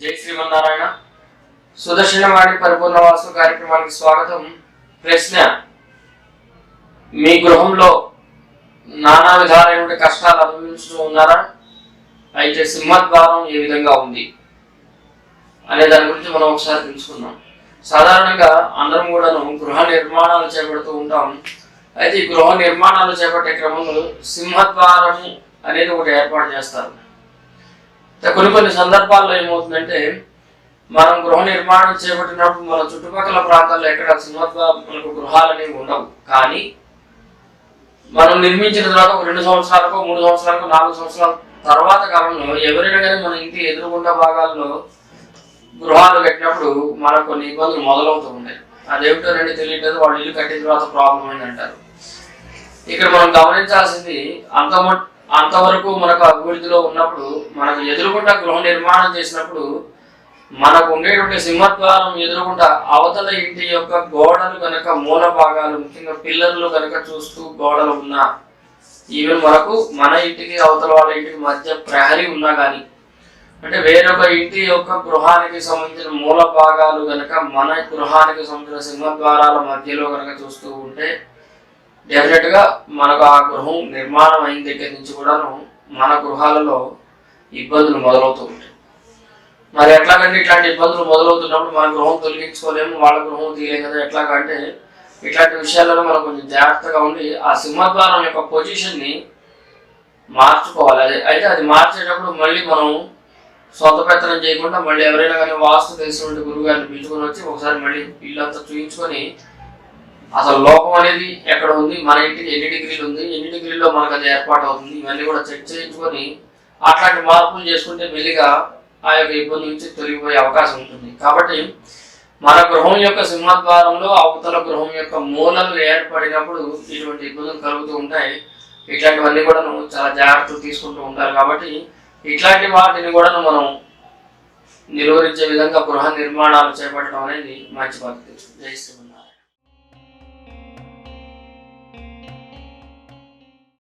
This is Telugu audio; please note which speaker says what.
Speaker 1: జై శ్రీమన్నారాయణ. సుదర్శనవాణి పరిపూర్ణ వాసు కార్యక్రమానికి స్వాగతం. ప్రశ్న మీ గృహంలో నానా విధాలైన కష్టాలు అనుభవించుతూ ఉన్నారా? అయితే సింహద్వారం ఏ విధంగా ఉంది? అనే దాని గురించి మనం ఒకసారి తెలుసుకుందాం. సాధారణంగా అందరం కూడాను గృహ నిర్మాణాలు చేపడుతూ ఉంటాం. అయితే ఈ గృహ నిర్మాణాలు చేపట్టే క్రమంలో సింహద్వారం అనేది ఒకటి ఏర్పాటు చేస్తారు. కొన్ని కొన్ని సందర్భాల్లో ఏమవుతుందంటే మనం గృహ నిర్మాణం చేపట్టినప్పుడు మన చుట్టుపక్కల ప్రాంతాల్లో ఎక్కడ సింహద్వారం మనకు గృహాలు అనేవి ఉండవు. కానీ మనం నిర్మించిన తర్వాత ఒక రెండు సంవత్సరాలకు మూడు సంవత్సరాలకు నాలుగు సంవత్సరాల తర్వాత కాలంలో ఎవరైనా కానీ మన ఇంటి ఎదురుగుండా భాగాల్లో గృహాలు కట్టినప్పుడు మనకు కొన్ని ఇబ్బందులు మొదలవుతూ ఉన్నాయి అదేమిటో రెండు తెలియట్లేదు. వాళ్ళు ఇల్లు కట్టిన తర్వాత ప్రాబ్లం అని అంటారు ఇక్కడ మనం గమనించాల్సింది అంత అంతవరకు మనకు అభివృద్ధిలో ఉన్నప్పుడు మనకు ఎదురుకుండా గృహ నిర్మాణం చేసినప్పుడు మనకు ఉండేటువంటి సింహద్వారం ఎదురుకుండా అవతల ఇంటి యొక్క గోడలు కనుక మూల భాగాలు ముఖ్యంగా పిల్లర్లు కనుక చూస్తూ గోడలు ఉన్నా ఈవెన్ మనకు మన ఇంటికి అవతల వాళ్ళ ఇంటికి మధ్య ప్రహరీ ఉన్నా కానీ అంటే వేరొక ఇంటి యొక్క గృహానికి సంబంధించిన మూల భాగాలు కనుక మన గృహానికి సంబంధించిన సింహద్వారాల మధ్యలో కనుక చూస్తూ ఉంటే డెఫినెట్గా మనకు ఆ గృహం నిర్మాణం అయిన దగ్గర నుంచి కూడాను మన గృహాలలో ఇబ్బందులు మొదలవుతూ ఉంటాయి. మరి ఎట్లాగంటే ఇట్లాంటి ఇబ్బందులు మొదలవుతున్నప్పుడు మన గృహం తొలగించుకోలేము వాళ్ళ గృహం తీయలేం కదా ఎట్లాగంటే ఇట్లాంటి విషయాలలో మనం కొంచెం జాగ్రత్తగా ఉండి ఆ సింహద్వారం యొక్క పొజిషన్ని మార్చుకోవాలి. అదే అయితే అది మార్చేటప్పుడు మళ్ళీ మనం సొంత పెత్తనం చేయకుండా మళ్ళీ ఎవరైనా కానీ వాస్తు తెలిసినటువంటి గురువు గారిని పిలుచుకొని వచ్చి ఒకసారి మళ్ళీ ఇల్లంతా చూయించుకొని అసలు లోపం అనేది ఎక్కడ ఉంది? మన ఇంటికి ఎన్ని డిగ్రీలు ఉంది? ఎన్ని డిగ్రీలో మనకు అది ఏర్పాటు అవుతుంది? ఇవన్నీ కూడా చెక్ చేయించుకొని అట్లాంటి మార్పులు చేసుకుంటే మెల్లిగా ఆ యొక్క ఇబ్బంది నుంచి తొలగిపోయే అవకాశం ఉంటుంది. కాబట్టి మన గృహం యొక్క సింహద్వారంలో అవతల గృహం యొక్క మూలలు ఏర్పడినప్పుడు ఇటువంటి ఇబ్బందులు కలుగుతూ ఉంటాయి. ఇట్లాంటివన్నీ కూడా చాలా జాగ్రత్తలు తీసుకుంటూ ఉంటారు కాబట్టి ఇట్లాంటి వాటిని కూడా మనం నిలువరించే విధంగా గృహ నిర్మాణాలు చేపట్టడం అనేది మంచి పద్ధతి. జై శ్రీ